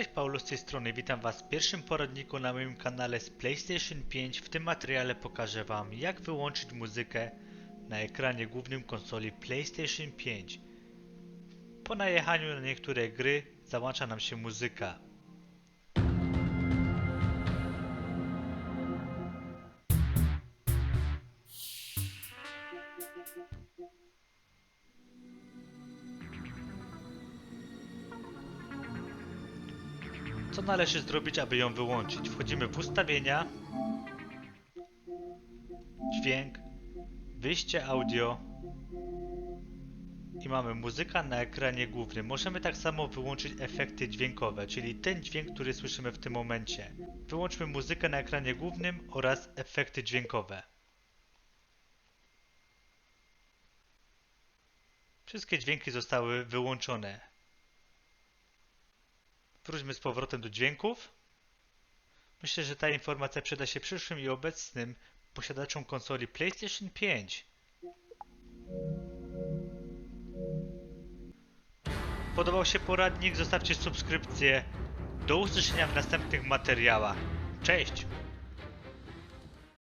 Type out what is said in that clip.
Cześć Paulo z tej strony, witam Was w pierwszym poradniku na moim kanale z PlayStation 5. W tym materiale pokażę Wam jak wyłączyć muzykę na ekranie głównym konsoli PlayStation 5. Po najechaniu na niektóre gry załącza nam się muzyka. Co należy zrobić, aby ją wyłączyć? Wchodzimy w ustawienia, dźwięk, wyjście audio i mamy muzyka na ekranie głównym. Możemy tak samo wyłączyć efekty dźwiękowe, czyli ten dźwięk, który słyszymy w tym momencie. Wyłączmy muzykę na ekranie głównym oraz efekty dźwiękowe. Wszystkie dźwięki zostały wyłączone. Wróćmy z powrotem do dźwięków. Myślę, że ta informacja przyda się przyszłym i obecnym posiadaczom konsoli PlayStation 5. Podobał się poradnik? Zostawcie subskrypcję. Do usłyszenia w następnych materiałach. Cześć!